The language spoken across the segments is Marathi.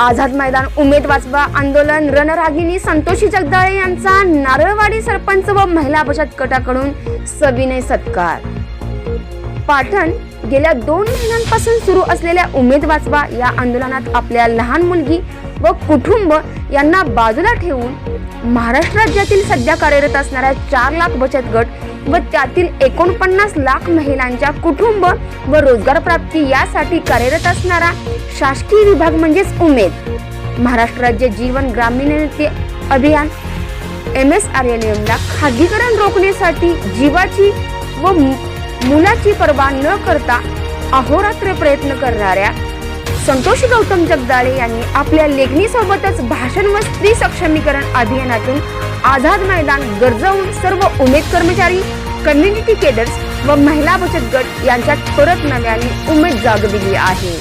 आझाद मैदान उमेद वाचवा आंदोलन रणरागिनी संतोषी जगदाळे यांचा नारळवाडी सरपंच व महिला बचत गटाकडून सविनय सत्कार. पाठण गेल्या दोन महिन्यांपासून सुरू असलेल्या उमेद वाचवा या आंदोलनात आपल्या लहान मुलगी व कुटुंब यांना बाजूला ठेवून महाराष्ट्र राज्यातील सध्या कार्यरत असणाऱ्या चार लाख बचत गट व त्यातील एकोणपन्नास लाख महिलांच्या कुटुंब व रोजगार प्राप्ती यासाठी कार्यरत असणारा शासकीय विभाग म्हणजेच उमेद. महाराष्ट्र राज्य जीवन ग्रामीण अभियान एम एस आर एल एमला खाजगीकरण रोखण्यासाठी जीवाची व मुलाची पर्वा न करता अहोरात्र प्रयत्न करणाऱ्या संतोष गौतम जगदाळे यांनी आपल्या लेखणीसोबतच भाषण व स्त्री सक्षमीकरण अभियानातून आझाद मैदान गरजवून सर्व उमेद कर्मचारी कम्युनिटी केडर्स व महिला बचत गट यांच्यात परत नव्याने उमेद जागविली आहे.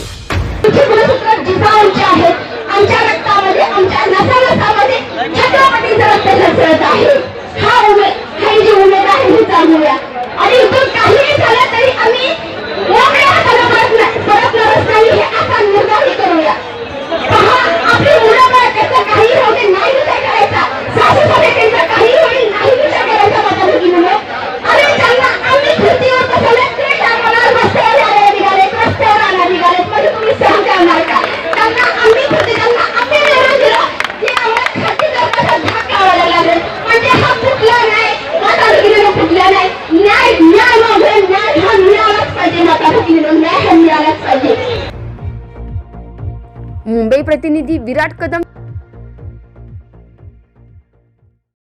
मुंबई प्रतिनिधी विराट कदम